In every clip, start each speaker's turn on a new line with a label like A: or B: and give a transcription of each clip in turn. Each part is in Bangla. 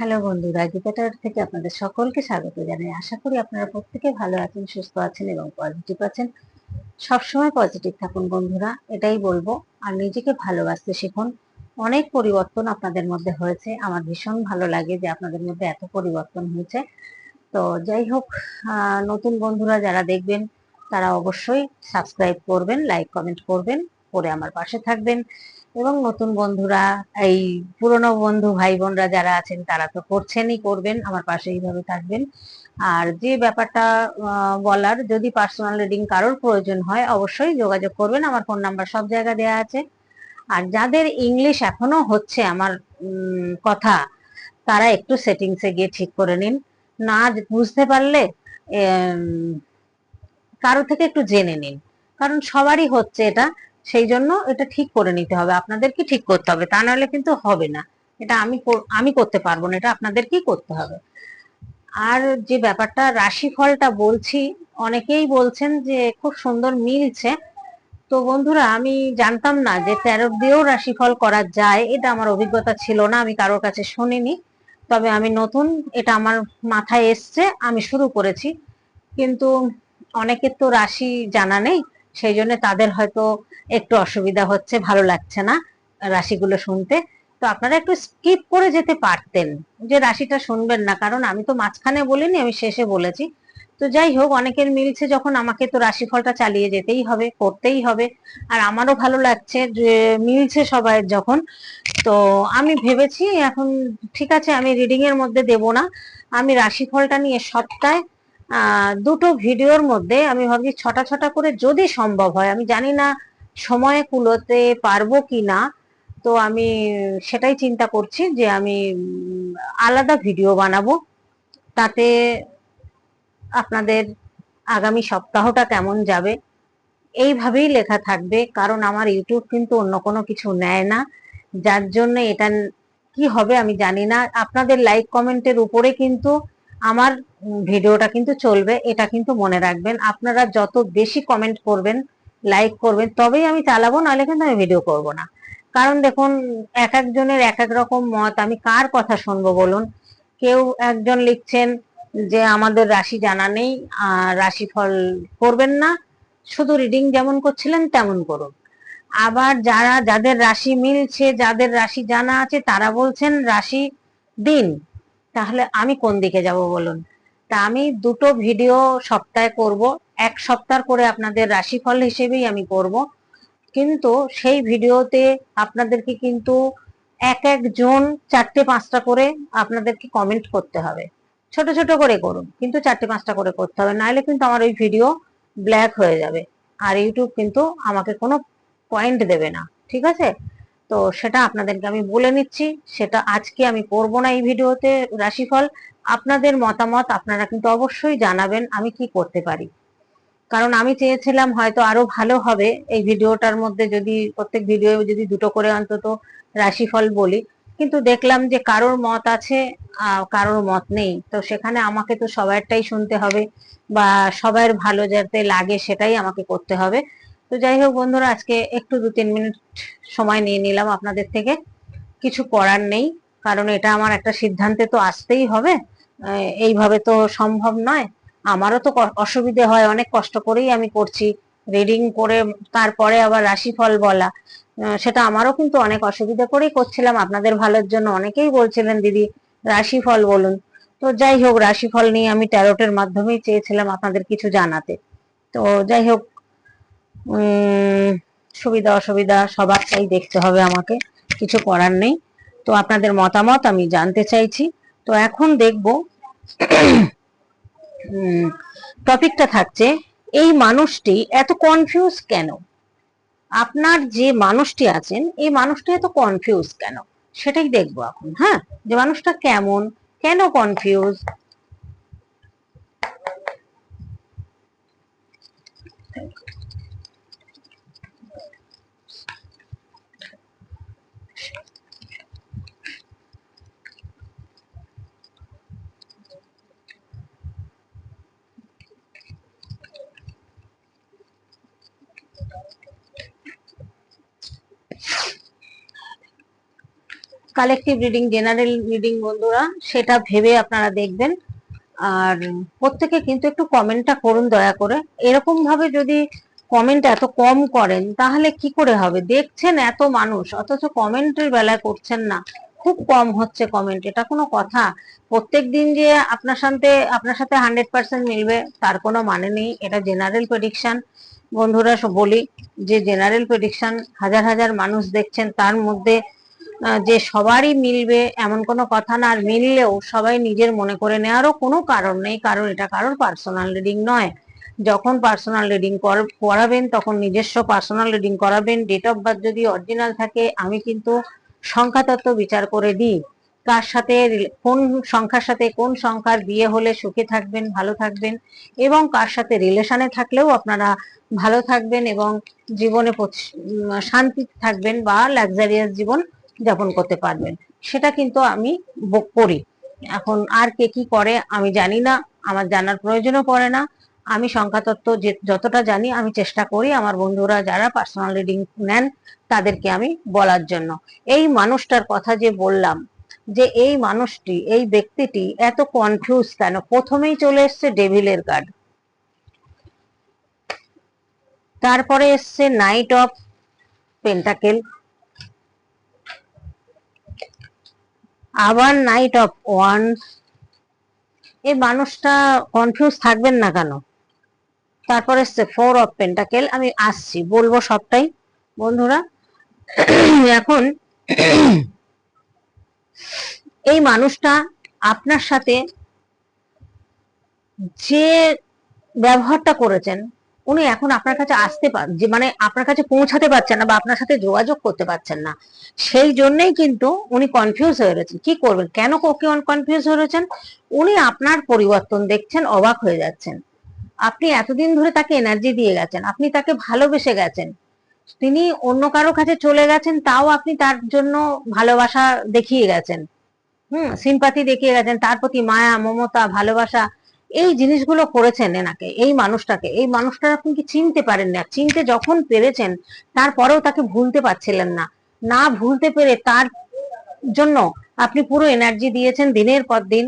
A: হ্যালো বন্ধুরা গীতাটার থেকে আপনাদের সকলকে স্বাগত জানাই। আশা করি আপনারা প্রত্যেকে ভালো আছেন, সুস্থ আছেন এবং পজিটিভ আছেন। সবসময় পজিটিভ থাকুন বন্ধুরা, এটাই বলব। আর নিজেকে ভালোবাসতে শিখুন। অনেক পরিবর্তন আপনাদের মধ্যে হয়েছে। আমার ভীষণ ভালো লাগে যে আপনাদের মধ্যে এত পরিবর্তন হয়েছে। তো যাই হোক নতুন বন্ধুরা যারা দেখবেন, তারা অবশ্যই সাবস্ক্রাইব করবেন লাইক কমেন্ট করবেন, করে আমার পাশে থাকবেন। এবং নতুন বন্ধুরা, এই পুরনো বন্ধু ভাই বোনরা যারা আছেন, তারা তো করছেনই, করবেন, আমার পাশে এইভাবে থাকবেন। আর যে ব্যাপারটা বলার, যদি পার্সোনাল রিডিং কারোর প্রয়োজন হয়, অবশ্যই যোগাযোগ করবেন, আমার ফোন নাম্বার সব জায়গা দেওয়া আছে। আর যাদের ইংলিশ এখনও হচ্ছে আমার কথা, তারা একটু সেটিংসে গিয়ে ঠিক করে নিন। না বুঝতে পারলে কারও থেকে একটু জেনে নিন। কারণ সবারই হচ্ছে এটা। সেই জন্য এটা ঠিক করে নিতে হবে। আপনাদেরকে ঠিক করতে হবে, তা নাহলে কিন্তু হবে না। এটা আমি আমি করতে পারব না, এটা আপনাদেরকেই করতে হবে। আর যে ব্যাপারটা রাশিফলটা বলছি, অনেকেই বলছেন যে খুব সুন্দর মিলছে। তো বন্ধুরা, আমি জানতাম না যে তেরো দিয়েও রাশিফল করা যায়, এটা আমার অভিজ্ঞতা ছিল না, আমি কারোর কাছে শুনিনি। তবে আমি নতুন, এটা আমার মাথায় এসছে, আমি শুরু করেছি। কিন্তু অনেকের তো রাশি জানা নেই। সেই জন্য তাদের হয়তো একটু অসুবিধা হচ্ছে, ভালো লাগছে না রাশিগুলো শুনতে। তো আপনারা একটু স্কিপ করে যেতে পারতেন যে রাশিটা শুনবেন না, কারণ আমি তো মাঝখানে বলিনি, আমি শেষে বলেছি। তো যাই হোক, অনেকের মিলছে যখন আমাকে তো রাশিফলটা চালিয়ে যেতেই হবে, করতেই হবে। আর আমারও ভালো লাগছে যে মিলছে সবাই যখন। তো আমি ভেবেছি এখন ঠিক আছে, আমি রিডিং এর মধ্যে দেব না। আমি রাশিফলটা নিয়ে সপ্তাহে দুটো ভিডিওর মধ্যে আমি ভাবছি ছটা ছটা করে যদি সম্ভব হয়, আমি জানি না সময়ে কুলোতে পারব কি না, তো আমি সেটাই চিন্তা করছি যে আমি আলাদা ভিডিও বানাবো। তাতে আপনাদের আগামী সপ্তাহটা কেমন যাবে এইভাবেই লেখা থাকবে। কারণ আমার ইউটিউব কিন্তু অন্য কোনো কিছু নেয় না। যার জন্য এটা কি হবে আমি জানি না। আপনাদের লাইক কমেন্টের উপরে কিন্তু আমার ভিডিওটা কিন্তু চলবে, এটা কিন্তু মনে রাখবেন। আপনারা যত বেশি কমেন্ট করবেন লাইক করবেন, তবেই আমি চালাবো, নাহলে কিন্তু আমি ভিডিও করব না। কারণ দেখুন, এক একজনের এক এক রকম মত, আমি কার কথা শুনব বলুন? কেউ একজন লিখছেন যে, আমাদের রাশি জানা নেই, আর রাশিফল করবেন না, শুধু রিডিং যেমন করছিলেন, তেমন করুন। আবার যারা, যাদের রাশি মিলছে, যাদের রাশি জানা আছে, তারা বলছেন, রাশি দিন। তাহলে আমি কোন দিকে যাব বলুন? তা আমি দুটো ভিডিও সপ্তাহে করব। এক সপ্তাহ করে আপনাদের রাশিফল হিসেবেই আমি করব। কিন্তু সেই ভিডিওতে আপনাদেরকে কিন্তু এক একজন চারটে পাঁচটা করে আপনাদেরকে কমেন্ট করতে হবে। ছোট ছোট করে করুন, কিন্তু চারটে পাঁচটা করে করতে হবে। নাহলে কিন্তু আমার ওই ভিডিও ব্ল্যাক হয়ে যাবে। আর ইউটিউব কিন্তু আমাকে কোনো পয়েন্ট দেবে না। ঠিক আছে? তো সেটা আপনাদেরকে আমি বলে নিচ্ছি, সেটা আজকে আমি করব না এই ভিডিওতে রাশিফল। আপনাদের মতামত আপনারা কিন্তু অবশ্যই জানাবেন আমি কি করতে পারি। কারণ আমি চেয়েছিলাম হয়তো আরও ভালো হবে এই ভিডিওটার মধ্যে যদি প্রত্যেক ভিডিও যদি দুটো করে অন্তত রাশিফল বলি। কিন্তু দেখলাম যে কারোর মত আছে কারোর মত নেই। তো সেখানে আমাকে তো সবারটাই শুনতে হবে বা সবার ভালো যাতে লাগে সেটাই আমাকে করতে হবে। তো যাই হোক বন্ধুরা, আজকে একটু দু তিন মিনিট সময় নিয়ে নিলাম আপনাদের থেকে। কিছু করার নেই, কারণ এটা আমার একটা সিদ্ধান্তে তো আসতেই হবে। এইভাবে তো সম্ভব নয়। আমারও তো অসুবিধে হয়, অনেক কষ্ট করেই আমি করছি। রিডিং করে তারপরে আবার রাশিফল বলা। সেটা আমারও কিন্তু অনেক অসুবিধা করেই করছিলাম। আপনাদের ভালোর জন্য অনেকেই বলছিলেন, দিদি, রাশিফল বলুন। তো যাই হোক রাশিফল নিয়ে আমি ট্যারোটের মাধ্যমেই চেয়েছিলাম আপনাদের কিছু জানাতে। তো যাই হোক সুবিধা, অসুবিধা সবারটাই দেখতে হবে আমাকে। কিছু করার নেই। তো আপনাদের মতামত আমি জানতে চাইছি। তো এখন দেখব টপিকটা থাকছে, এই মানুষটি এত কনফিউজ কেন? আপনার যে মানুষটি আছেন, এই মানুষটি এত কনফিউজ কেন? সেটাই দেখব এখন হ্যাঁ? যে মানুষটা কেমন, কেন confuse collective reading general reading বন্ধুরা, সেটা ভেবে আপনারা দেখবেন। আর প্রত্যেকে কিন্তু একটু কমেন্টটা করুন দয়া করে। এরকম ভাবে যদি কমেন্ট এত কম করেন, তাহলে কি করে হবে? দেখছেন এত মানুষ, অথচ কমেন্টের বেলায় করছেন না। খুব কম হচ্ছে কমেন্ট, এটা কোনো কথা। প্রত্যেক দিন যে আপনার সাথে আপনার সাথে হান্ড্রেড পার্সেন্ট মিলবে, তার কোনো মানে নেই। এটা জেনারেল প্রেডিকশন বন্ধুরা বলি যে জেনারেল প্রেডিকশন হাজার হাজার মানুষ দেখছেন, তার মধ্যে যে সবারই মিলবে এমন কোনো কথা না, আর মিললেও সবাই নিজের মনে করে নেওয়ারও কোনো কারণ নেই। কারণ এটা কারোর পার্সোনাল রিডিং নয়। যখন পার্সোনাল রিডিং করাবেন, তখন নিজস্ব পার্সোনাল রিডিং করাবেন। ডেট অফ বার্থ যদি অরিজিনাল থাকে, আমি কিন্তু সংখ্যা তত্ত্ব বিচার করে দিই। কার সাথে কোন সংখ্যার সাথে কোন সংখ্যার বিয়ে হলে সুখে থাকবেন, ভালো থাকবেন, এবং কার সাথে রিলেশনে থাকলেও আপনারা ভালো থাকবেন এবং জীবনে শান্তি থাকবেন বা লাক্সারিয়াস জীবন যাপন করতে পারবেন সেটা কিন্তু আমি করি। এখন আর কে কি করে আমি জানি না, আমার জানার প্রয়োজনও পড়ে না। আমি সংখ্যাতত্ত্ব যতটা জানি আমি চেষ্টা করি আমার বন্ধুরা যারা পার্সোনাল রিডিং নেন তাদেরকে আমি বলার জন্য। এই মানুষটার কথা যে বললাম, যে এই মানুষটি, এই ব্যক্তিটি এত কনফিউজ কেন? প্রথমেই চলে এসছে ডেভিলের কার্ড তারপরে এসছে নাইট অফ পেন্টাকেল আবার নাইট অফ ওয়ান্স এই মানুষটা কনফিউজ থাকবেন না কেন? তারপরে এসছে ফোর অফ পেন্টাকেল আমি আসছি, বলব সবটাই। বন্ধুরা, এখন এই মানুষটা আপনার সাথে যে ব্যবহারটা করেছেন উনি এখন আপনার কাছে আসতে যে মানে আপনার কাছে পৌঁছাতে পারছেন না বা আপনার সাথে যোগাযোগ করতে পারছেন না। সেই জন্যই কিন্তু উনি কনফিউজ হয়ে রয়েছেন। কি করবেন? কেন কনফিউজ হয়ে রয়েছেন? উনি আপনার পরিবর্তন দেখছেন, অবাক হয়ে যাচ্ছেন। আপনি এতদিন ধরে তাকে এনার্জি দিয়ে গেছেন, আপনি তাকে ভালোবেসে গেছেন। তিনি অন্য কারও কাছে চলে গেছেন, তাও আপনি তার জন্য ভালোবাসা দেখিয়ে গেছেন। হুম সিম্পাথি দেখিয়ে গেছেন, তার প্রতি মায়া, মমতা, ভালোবাসা এই জিনিসগুলো করেছেন এনাকে, এই মানুষটাকে। এই মানুষটা আপনি কি চিনতে পারেন না? চিনতে যখন পেরেছেন, তারপরেও তাকে ভুলতে পারছিলেন না। না ভুলতে পেরে তার জন্য আপনি পুরো এনার্জি দিয়েছেন দিনের পর দিন।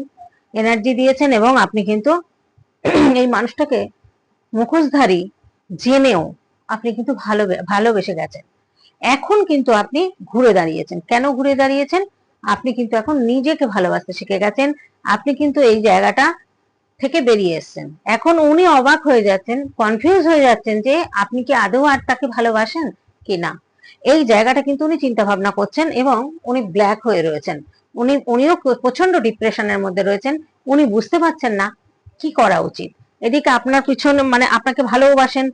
A: এনার্জি দিয়েছেন এবং আপনি কিন্তু এই মানুষটাকে মুখোশধারী জেনেও আপনি কিন্তু ভালো ভালোবেসে গেছেন। এখন কিন্তু আপনি ঘুরে দাঁড়িয়েছেন। কেন ঘুরে দাঁড়িয়েছেন? আপনি কিন্তু এখন নিজেকে ভালোবাসতে শিখে গেছেন। আপনি কিন্তু এই জায়গাটা থেকে বেরিয়ে এসছেন। এখন উনি অবাক হয়ে যাচ্ছেন কনফিউজ হয়ে যাচ্ছেন যে আপনি কি আদৌ আর তাকে ভালোবাসেন কি না। এই জায়গাটা কিন্তু উনি চিন্তা ভাবনা করছেন এবং উনি ব্ল্যাক হয়ে রয়েছেন। উনি, উনিও প্রচণ্ড ডিপ্রেশনের মধ্যে রয়েছেন। উনি বুঝতে পারছেন না কি করা উচিত। এদিকে আপনার পিছনে মানে আপনাকে ভালোবাসেন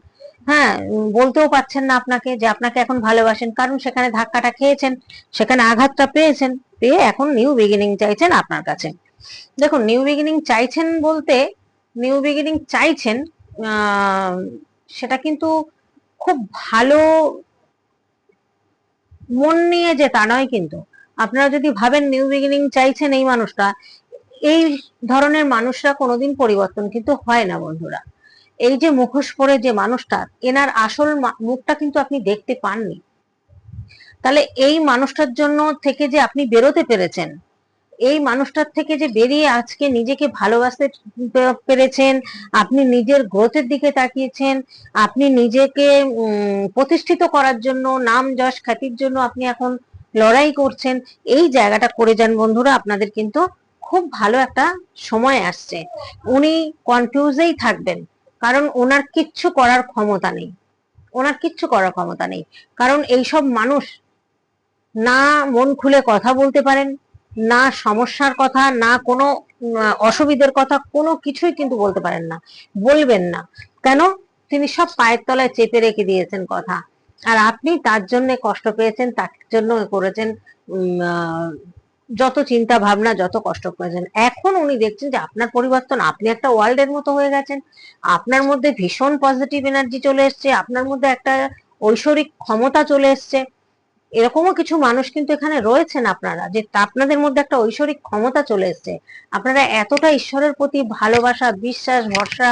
A: হ্যাঁ বলতেও পারছেন না আপনাকে যে আপনাকে এখন ভালোবাসেন। কারণ সেখানে ধাক্কাটা খেয়েছেন, সেখানে আঘাতটা পেয়েছেন, পেয়ে এখন নিউ বিগিনিং চাইছেন আপনার কাছে। দেখুন নিউ বিগিনিং চাইছেন বলতে নিউ বিগিনিং চাইছেন সেটা কিন্তু খুব ভালো মন নিয়ে যে তা নয় কিন্তু। আপনারা যদি ভাবেন নিউ বিগিনিং চাইছেন এই মানুষটা, এই ধরনের মানুষরা কোনোদিন পরিবর্তন কিন্তু হয় না বন্ধুরা। এই যে মুখোশ পরে যে মানুষটা, এনার আসল মুখটা কিন্তু আপনি দেখতে পাননি। তাহলে এই মানুষটার জন্য থেকে যে আপনি বেরোতে পেরেছেন এই মানুষটার থেকে যে বেরিয়ে আজকে নিজেকে ভালোবাসতে পেরেছেন, আপনি নিজের গ্রোথের দিকে তাকিয়েছেন, আপনি নিজেকে প্রতিষ্ঠিত করার জন্য, নাম যশ খ্যাতির জন্য আপনি এখন লড়াই করছেন, এই জায়গাটা করে যান বন্ধুরা, আপনাদের কিন্তু খুব ভালো একটা সময় আসছে। উনি কনফিউজেই থাকবেন, কারণ ওনার কিচ্ছু করার ক্ষমতা নেই। ওনার কিচ্ছু করার ক্ষমতা নেই। কারণ এইসব মানুষ না মন খুলে কথা বলতে পারেন না সমস্যার কথা, না কোনো অসুবিধার কথা, কোনো কিছুই কিন্তু বলতে পারেন না। বলবেন না। কেন? তিনি সব পায়ের তলায় চেপে রেখে দিয়েছেন কথা। আর আপনি তার জন্য কষ্ট পেয়েছেন, তার জন্য করেছেন যত চিন্তা ভাবনা, যত কষ্ট করেছেন এখন উনি দেখছেন যে আপনার পরিবর্তন, আপনি একটা ওয়ার্ল্ডের মতো হয়ে গেছেন। আপনার মধ্যে ভীষণ পজিটিভ এনার্জি চলে এসছে, আপনার মধ্যে একটা ঐশ্বরিক ক্ষমতা চলে এসছে। এরকমও কিছু মানুষ কিন্তু এখানে রয়েছেন আপনারা, যে আপনাদের মধ্যে একটা ঐশ্বরিক ক্ষমতা চলে এসছে। আপনারা এতটা ঈশ্বরের প্রতি ভালোবাসা, বিশ্বাস, ভরসা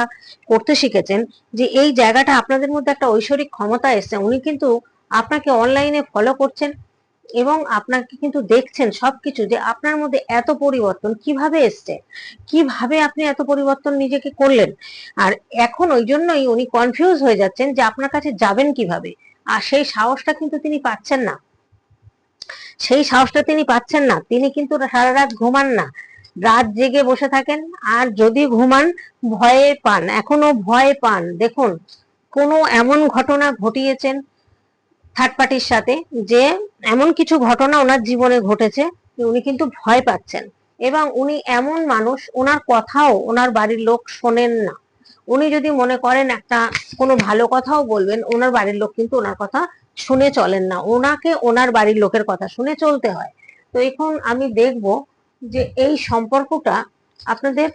A: করতে শিখেছেন যে এই জায়গাটা আপনাদের মধ্যে একটা ঐশ্বরিক ক্ষমতা এসছে। উনি কিন্তু আপনাকে অনলাইনে ফলো করছেন এবং আপনাকে কিন্তু দেখছেন সবকিছু যে আপনার মধ্যে এত পরিবর্তন কীভাবে এসছে? কীভাবে আপনি এত পরিবর্তন নিজেকে করলেন? আর এখন ওই জন্যই উনি কনফিউজ হয়ে যাচ্ছেন যে আপনার কাছে যাবেন কীভাবে? আর সেই সাহসটা কিন্তু তিনি পাচ্ছেন না। সেই সাহসটা তিনি পাচ্ছেন না। তিনি কিন্তু সারা রাত ঘুমান না। রাত জেগে বসে থাকেন, আর যদি ঘুমান, ভয়ে পান, এখনও ভয় পান। দেখুন, কোনো এমন ঘটনা ঘটিয়েছেন থার্ড পার্টির সাথে, যে এমন কিছু ঘটনা ওনার জীবনে ঘটেছে উনি কিন্তু ভয় পাচ্ছেন। এবং উনি এমন মানুষ, ওনার কথাও ওনার বাড়ির লোক শোনেন না। উনি যদি মনে করেন একটা কোনো ভালো কথাও বলবেন, ওনার বাড়ির লোক কিন্তু ওনার কথা শুনে চলেন না। ওনাকে ওনার বাড়ির লোকের কথা শুনে চলতে হয়। তো এখন আমি দেখব যে এই সম্পর্কটা আপনাদের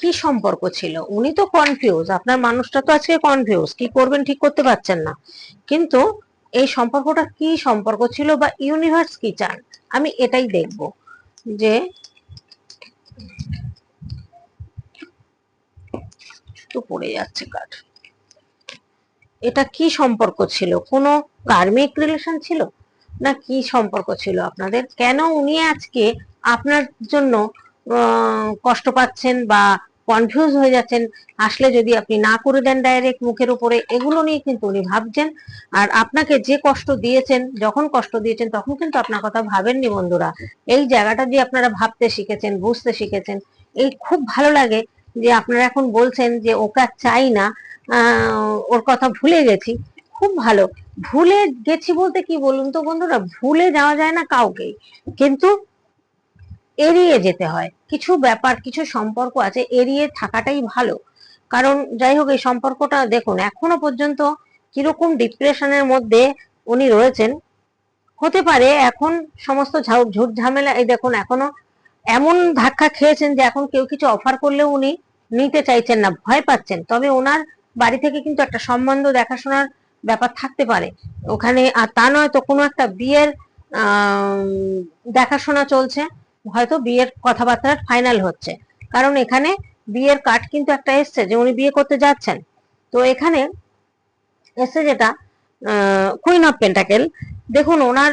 A: কি সম্পর্ক ছিল? উনি তো কনফিউজ আপনার মানুষটা তো আজকে কনফিউজ কি করবেন ঠিক করতে পারছেন না। কিন্তু এই সম্পর্কটা কি সম্পর্ক ছিল বা ইউনিভার্স কি চান? আমি এটাই দেখব যে তো পড়ে যাচ্ছে কাঠ এটা কি সম্পর্ক ছিল? কোনো কার্মিক রিলেশন ছিল? না কি সম্পর্ক ছিল আপনাদের? কেন উনি আজকে আপনার জন্য কষ্ট পাচ্ছেন বা কনফিউজ হয়ে যাচ্ছেন? আসলে যদি আপনি না করে দেন ডাইরেক্ট মুখের উপরে, এগুলো নিয়ে কিন্তু উনি ভাবছেন। আর আপনাকে যে কষ্ট দিয়েছেন, যখন কষ্ট দিয়েছেন, তখন কিন্তু আপনার কথা ভাবেননি বন্ধুরা। এই জায়গাটা দিয়ে আপনারা ভাবতে শিখেছেন, বুঝতে শিখেছেন। এই খুব ভালো লাগে যে আপনারা এখন বলছেন যে ওকে চাই না ওর কথা ভুলে গেছি। খুব ভালো। ভুলে গেছি বলতে কি বলুন তো বন্ধুরা? ভুলে যাওয়া যায় না কাউকে কিন্তু এড়িয়ে যেতে হয়। কিছু ব্যাপার, কিছু সম্পর্ক আছে, এড়িয়ে থাকাটাই ভালো। কারণ যাই হোক, এই সম্পর্কটা দেখুন, এখনও পর্যন্ত কীরকম ডিপ্রেশনের মধ্যে উনি রয়েছেন। হতে পারে এখন সমস্ত ঝুট ঝামেলা, এই দেখুন, এখনও এমন ধাক্কা খেয়েছেন যে এখন কেউ কিছু অফার করলেও উনি নিতে চাইছেন না, ভয় পাচ্ছেন। তবে ওনার বাড়ি থেকে কিন্তু একটা সম্বন্ধ দেখাশোনার ব্যাপার থাকতে পারে। ওখানে আর তা নয় তো কোনো একটা বিয়ের দেখাশোনা চলছে, হয়তো বিয়ের কথাবার্তা ফাইনাল হচ্ছে। কারণ এখানে বিয়ের কার্ড কিন্তু একটা এসছে যে উনি বিয়ে করতে যাচ্ছেন। তো এখানে এসছে যেটা কুইন অফ পেন্টাকেল দেখুন, ওনার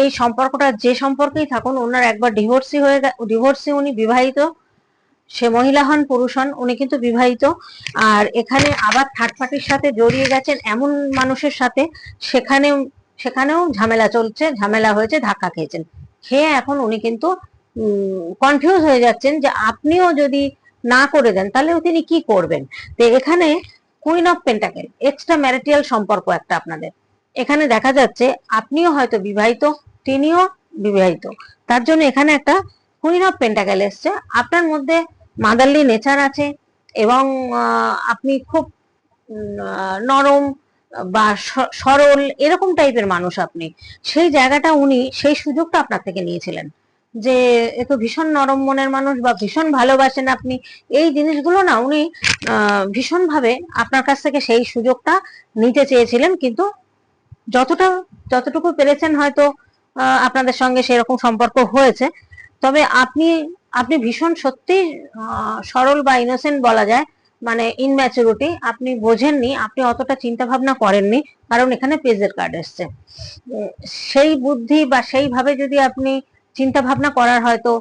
A: এই সম্পর্কটা যে সম্পর্কেই থাকুন, ওনার একবার ডিভোর্সি হয়ে ডিভোর্সি উনি বিবাহিত, সে মহিলা হন, পুরুষ হন, উনি কিন্তু বিবাহিত। আর এখানে আবার থার্ড পার্টির সাথে জড়িয়ে গেছেন এমন মানুষের সাথে সেখানে সেখানেও ঝামেলা চলছে, ঝামেলা হয়েছে, ধাক্কা খেয়েছেন। খেয়ে এখন উনি কিন্তু কনফিউজ হয়ে যাচ্ছেন যে আপনিও যদি না করে দেন, তাহলে তিনি কি করবেন? তো এখানে queen of pentacle extra marital সম্পর্ক একটা আপনাদের। এখানে দেখা যাচ্ছে আপনিও হয়তো বিবাহিত, তিনিও বিবাহিত। তার জন্য এখানে একটা কুইন অফ পেন্টাকেল এসছে। আপনার মধ্যে মাদারলি নেচার আছে এবং আপনি খুব নরম বা সরল এরকম টাইপের মানুষ আপনি। সেই জায়গাটা উনি সেই সুযোগটা আপনার থেকে নিয়েছিলেন যে, এ তো ভীষণ নরম মনের মানুষ বা ভীষণ ভালোবাসেন আপনি। এই জিনিসগুলো না উনি ভীষণ ভাবে আপনার কাছ থেকে সেই সুযোগটা নিতে চেয়েছিলেন। কিন্তু যতটা, যতটুকু পেরেছেন হয়তো আপনাদের সঙ্গে সেরকম সম্পর্ক হয়েছে। তবে আপনি আপনি ভীষণ সত্যি সরল বা ইনোসেন্ট বলা যায় মানে ইনম্যাচুরিটি আপনি বোঝেননি, আপনি অতটা চিন্তা ভাবনা করেননি, কারণ এখানে পেজের কার্ড এসছে। সেই বুদ্ধি বা সেইভাবে যদি আপনি চিন্তা ভাবনা করার হয়তো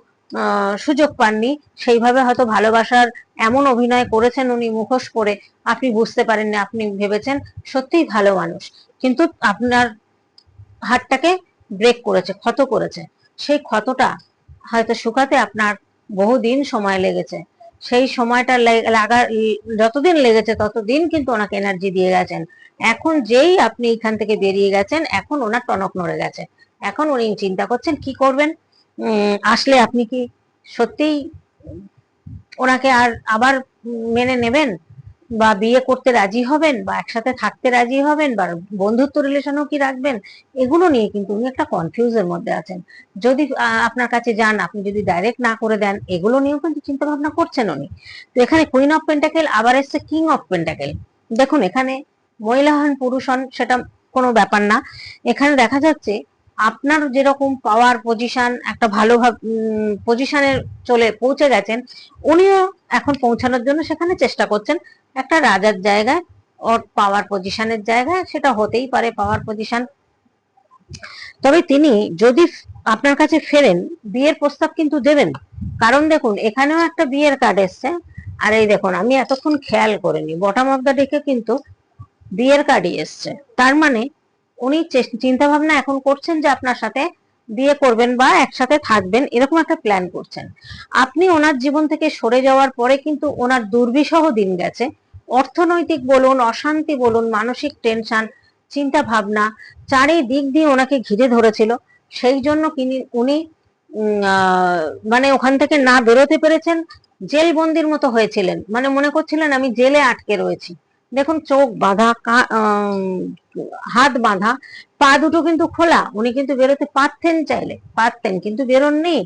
A: সুযোগ পাননি, সেইভাবে হয়তো ভালোবাসার এমন অভিনয় করেছেন উনি মুখোশ করে আপনি বুঝতে পারেননি, আপনি ভেবেছেন সত্যিই ভালো মানুষ। কিন্তু আপনার হাতটাকে ব্রেক করেছে, ক্ষত করেছে। সেই ক্ষতটা হয়তো শুকাতে আপনার বহুদিন সময় লেগেছে। সেই সময়টা লাগা, যতদিন লেগেছে ততদিন কিন্তু ওনাকে এনার্জি দিয়ে গেছেন। এখন যেই আপনি এখান থেকে বেরিয়ে গেছেন, এখন ওনার টনক নড়ে গেছে। এখন উনি চিন্তা করছেন, কি করবেন? আসলে আপনি কি সত্যিই ওনাকে আর আবার মেনে নেবেন? বা বিয়ে করতে রাজি হবেন বা একসাথে থাকতে রাজি হবেন বা বন্ধুত্ব রিলেশনও কি রাখবেন, এগুলো নিয়ে কিন্তু উনি একটা কনফিউজের মধ্যে আছেন। যদি আপনার কাছে যান, আপনি যদি ডাইরেক্ট না করে দেন, এগুলো নিয়েও কিন্তু চিন্তা ভাবনা করছেন উনি। তো এখানে কুইন অফ পেন্টাকেল আবার এসছে কিং অফ পেন্টাকেল দেখুন, এখানে মহিলা হন, পুরুষ হন, সেটা কোনো ব্যাপার না। এখানে দেখা যাচ্ছে আপনার যেরকম পাওয়ার পজিশন একটা ভালো পজিশনে চলে, পৌঁছে গেছেন, উনিও এখন পৌঁছানোর জন্য সেখানে চেষ্টা করছেন। একটা রাজার জায়গায় ওর পাওয়ার পজিশনের জায়গায় সেটা হতেই পারে পাওয়ার পজিশন তবে তিনি যদি আপনার কাছে ফেরেন, বিয়ের প্রস্তাব কিন্তু দেবেন। কারণ দেখুন, এখানেও একটা বিয়ের কার্ড এসছে। আর এই দেখুন, আমি এতক্ষণ খেয়াল করিনি বটম অফ দ্য ডেকে কিন্তু বিয়ের কার্ডই এসছে। তার মানে উনি চিন্তা ভাবনা এখন করছেন যে আপনার সাথে বিয়ে করবেন বা একসাথে থাকবেন, এরকম একটা প্ল্যান করছেন। আপনি ওনার জীবন থেকে সরে যাওয়ার পরে কিন্তু ওনার দুর্বিষহ দিন গেছে। অর্থনৈতিক বলুন, অশান্তি বলুন, মানসিক টেনশন চিন্তা ভাবনা চারিদিক দিয়ে ওনাকে ঘিরে ধরেছিল। সেই জন্য উনি মানে ওখান থেকে না বেরোতে পেরেছেন জেল বন্দির মতো হয়েছিলেন। মানে মনে করছিলেন, আমি জেলে আটকে রয়েছি। দেখুন, চোখ বাঁধা হাত বাঁধা, পা দুটো কিন্তু খোলা। উনি কিন্তু বেরোতে পারতেন চাইলে, পারতেন, কিন্তু বেরোননি।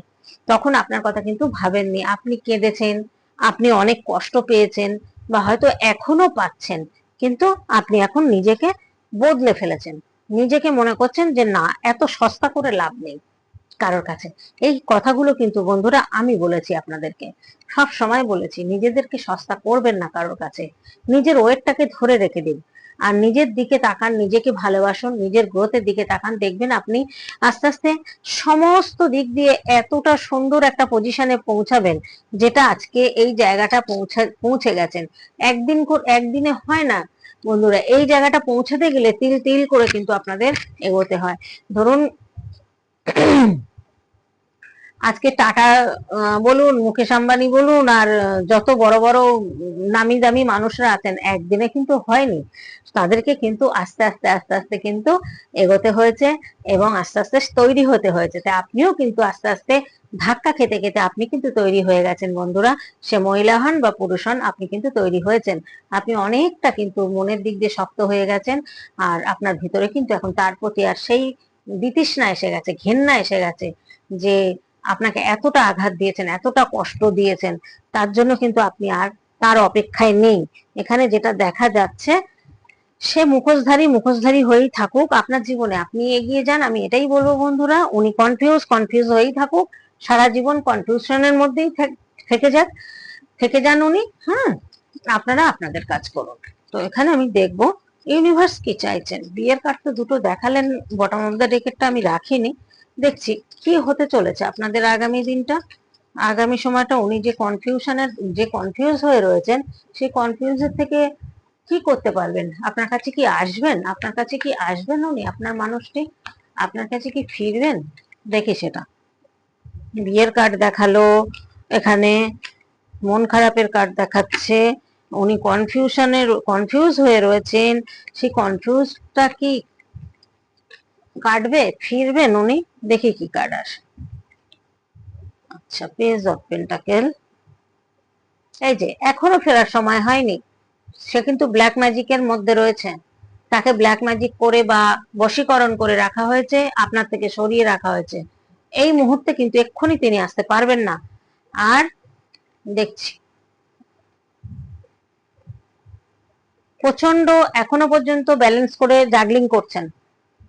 A: তখন আপনার কথা কিন্তু ভাবেননি। আপনি কেঁদেছেন, আপনি অনেক কষ্ট পেয়েছেন, বা হয়তো এখনও পাচ্ছেন, কিন্তু আপনি এখন নিজেকে বদলে ফেলেছেন। নিজেকে মনে করছেন যে, না, এত সস্তা করে লাভ নেই। কারোর কাছে। এই কথাগুলো কিন্তু বন্ধুরা আমি বলেছি আপনাদেরকে। সব সময় বলেছি, নিজেদেরকে সস্তা করবেন না কারোর কাছে। নিজের ওয়েটটাকে ধরে রেখে দিন। আর নিজের দিকে তাকান, নিজেকে ভালোবাসুন, নিজের গ্রোথের দিকে তাকান। দেখবেন আপনি আস্তে আস্তে সমস্ত দিক দিয়ে এতটা সুন্দর একটা পজিশনে পৌঁছাবেন, যেটা আজকে এই জায়গাটা পৌঁছা, পৌঁছে গেছেন। একদিন একদিনে হয় না। বন্ধুরা, এই জায়গাটা পৌঁছাতে গেলে তিল তিল করে কিন্তু আপনাদের এগোতে হয়। ধরুন আজকে টাটা বলুন, মুকেশ আম্বানি বলুন, আর যত বড় বড় নামি দামি মানুষরা আছেন, একদিনে কিন্তু হয়নি। তাদেরকে কিন্তু আস্তে আস্তে আস্তে আস্তে কিন্তু এগোতে হয়েছে এবং আস্তে আস্তে তৈরি হতে হয়েছে। তাই আপনিও কিন্তু আস্তে আস্তে ধাক্কা খেতে খেতে আপনি কিন্তু তৈরি হয়ে গেছেন, বন্ধুরা। সে মহিলা হন বা পুরুষ হন, আপনি কিন্তু তৈরি হয়েছেন। আপনি অনেকটা কিন্তু মনের দিক দিয়ে শক্ত হয়ে গেছেন, আর আপনার ভিতরে কিন্তু এখন তার প্রতি আর সেই বিতৃষ্ণা এসে গেছে, ঘেন্না এসে গেছে যে আপনাকে এতটা আঘাত দিয়েছেন, এতটা কষ্ট দিয়েছেন, তার জন্য কিন্তু আপনি আর তার অপেক্ষায় নেই। এখানে যেটা দেখা যাচ্ছে, সে মুখোশধারী মুখোশধারী হয়েই থাকুক আপনার জীবনে। আপনি এগিয়ে যান, আমি এটাই বলব বন্ধুরা, উনি কনফিউজ কনফিউজ হয়েই থাকুক, সারা জীবন কনফিউশনের মধ্যেই থেকে যাক, থেকে যান উনি হ্যাঁ আপনারা আপনাদের কাজ করুন। তো এখানে আমি দেখব ইউনিভার্স কি চাইছেন? বিয়ের কার্ড তো দুটো দেখালেন বটম অফ দ্য ডেকেটটা আমি রাখিনি। দেখছি, কি হতে চলেছে আপনাদের আগামী দিনটা? আগামী সময়টা উনি যে কনফিউশনের যে কনফিউজ হয়ে রয়েছেন, সেই কনফিউজের থেকে কি করতে পারবেন? আপনার কাছে কি আসবেন? আপনার কাছে কি আসবেন উনি, আপনার মানুষটি? আপনার কাছে কি ফিরবেন? দেখি সেটা। বিয়ের কার্ড দেখাল, এখানে মন খারাপের কার্ড দেখাচ্ছে। উনি কনফিউশনের কনফিউজ হয়ে রয়েছেন। সেই কনফিউজটা কি কাটবে, ফিরবেন উনি? দেখি কি কার্ড আসে। আচ্ছা পেজ অফ পেন্টাকেল এই যে, এখনও ফেরার সময় হয়নি। সে কিন্তু ব্ল্যাক ম্যাজিকের মধ্যে রয়েছে। তাকে ব্ল্যাক ম্যাজিক করে বা বশীকরণ করে রাখা হয়েছে, আপনার থেকে সরিয়ে রাখা হয়েছে। এই মুহূর্তে কিন্তু এক্ষুনি তিনি আসতে পারবেন না। আর দেখছি। প্রচণ্ড এখনও পর্যন্ত ব্যালেন্স করে জাগলিং করছেন।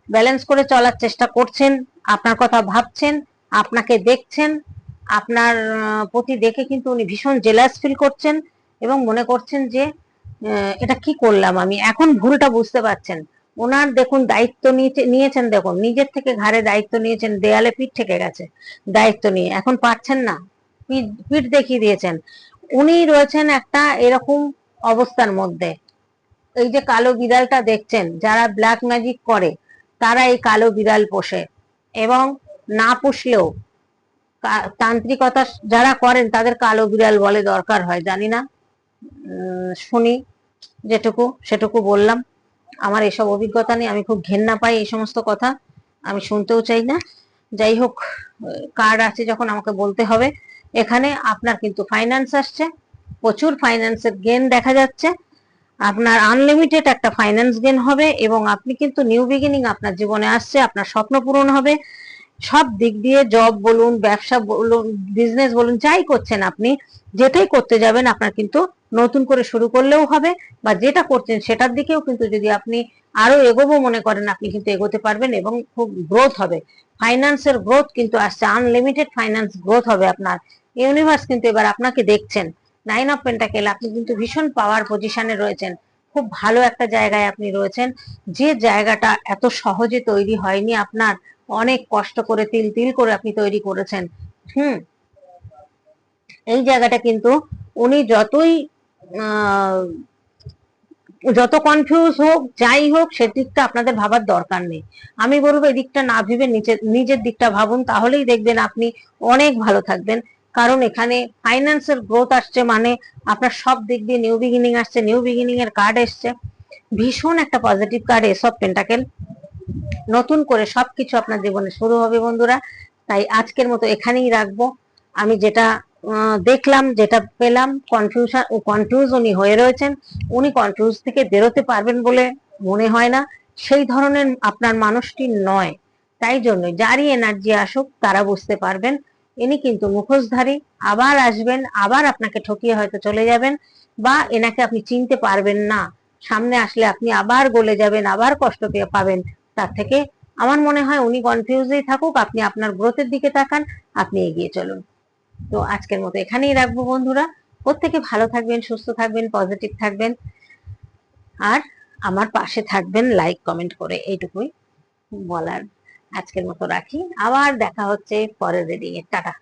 A: ব্যালেন্স করে চলার চেষ্টা করছেন, আপনার কথা ভাবছেন, আপনাকে দেখছেন, আপনার প্রতি দেখে কিন্তু উনি ভীষণ জেলাস ফিল করছেন এবং মনে করছেন যে এটা কি করলাম আমি? এখন ভুলটা বুঝতে পারছেন। ওনার দেখুন দায়িত্ব নিয়েছেন দেখুন, নিজের থেকে ঘাড়ে দায়িত্ব নিয়েছেন, দেয়ালে পিঠ থেকে গেছে দায়িত্ব নিয়ে। এখন পাচ্ছেন না পিঠ দেখিয়ে দিয়েছেন। উনি রয়েছেন একটা এরকম অবস্থার মধ্যে। এই যে কালো বিড়ালটা দেখছেন, যারা ব্ল্যাক ম্যাজিক করে, তারা এই কালো বিড়াল পোষে। এবং না পুষলেও তান্ত্রিকতা যারা করেন, তাদের কালো বিড়াল বলে দরকার হয়, জানি না। শুনি, যেটুকু, সেটুকু বললাম। আমার এসব অভিজ্ঞতা নেই আমি খুব ঘেন্না পাই এই সমস্ত কথা, আমি শুনতেও চাই না। যাই হোক কার্ড আছে যখন আমাকে বলতে হবে। এখানে আপনার কিন্তু ফাইন্যান্স আসছে, প্রচুর ফাইন্যান্সের গেন দেখা যাচ্ছে। আপনার আনলিমিটেড একটা ফাইন্যান্স গেন হবে এবং আপনি কিন্তু নিউ বিগিনিং আপনার জীবনে আসছে, আপনার স্বপ্ন পূরণ হবে। সব দিক দিয়ে জব বলুন, ব্যবসা বলুন বিজনেস বলুন, যাই করছেন আপনি, যেটাই করতে যাবেন আপনার কিন্তু নতুন করে শুরু করলেও হবে বা যেটা করছেন সেটার দিকেও কিন্তু যদি আপনি আরও এগোবো মনে করেন, আপনি কিন্তু এগোতে পারবেন এবং খুব গ্রোথ হবে। ফাইন্যান্সের গ্রোথ কিন্তু আসছে আনলিমিটেড ফাইন্যান্স গ্রোথ হবে আপনার। ইউনিভার্স কিন্তু এবার আপনাকে দেখছেন। নাইন অফ পেন্টাকেল আপনি কিন্তু ভীষণ পাওয়ার পজিশনে রয়েছেন। খুব ভালো একটা জায়গায় আপনি রয়েছেন। যে জায়গাটা এত সহজে তৈরি হয়নি, আপনার অনেক কষ্ট করে তিল তিল করে আপনি তৈরি করেছেন। হুম। এই জায়গাটা কিন্তু উনি যতই যত কনফিউজ হোক, যাই হোক সেদিকটা আপনাদের ভাবার দরকার নেই। আমি বলব এদিকটা না ভেবে নিজের নিজের দিকটা ভাবুন, তাহলেই দেখবেন আপনি অনেক ভালো থাকবেন। কারণ এখানে ফাইন্যান্সের গ্রোথ আসছে মানে আপনার সব দিক দিয়ে নিউ বিগিনিং আসছে নিউ বিগিনিং এর কার্ড এসছে। ভীষণ একটা পজিটিভ কার্ড এসব পেন্টাকেল নতুন করে সবকিছু আপনার জীবনে শুরু হবে বন্ধুরা। তাই আজকের মতো এখানেই রাখব। আমি যেটা দেখলাম, যেটা পেলাম কনফিউশন কনফিউজ উনি হয়ে রয়েছেন। উনি কনফিউজ থেকে বেরোতে পারবেন বলে মনে হয় না। সেই ধরনের আপনার মানুষটি নয়। তাই জন্য যারই এনার্জি আসুক, তারা বুঝতে পারবেন। ইনি কিন্তু মুখোশধারী। আবার আসবেন, আবার আপনাকে ঠকিয়ে হয়তো চলে যাবেন বা এনাকে আপনি চিনতে পারবেন না। সামনে আসলে আপনি আবার গলে যাবেন, আবার কষ্ট পেয়ে পাবেন। তার থেকে আমার মনে হয় উনি কনফিউজেই থাকুক, আপনি আপনার গ্রোথের দিকে তাকান, আপনি এগিয়ে চলুন। তো আজকের মতো এখানেই রাখব বন্ধুরা। প্রত্যেকে ভালো থাকবেন, সুস্থ থাকবেন পজিটিভ থাকবেন। আর আমার পাশে থাকবেন লাইক কমেন্ট করে, এইটুকুই বলার। আজকের মতো রাখি। আবার দেখা হচ্ছে পরের রিডিং এ টাটা।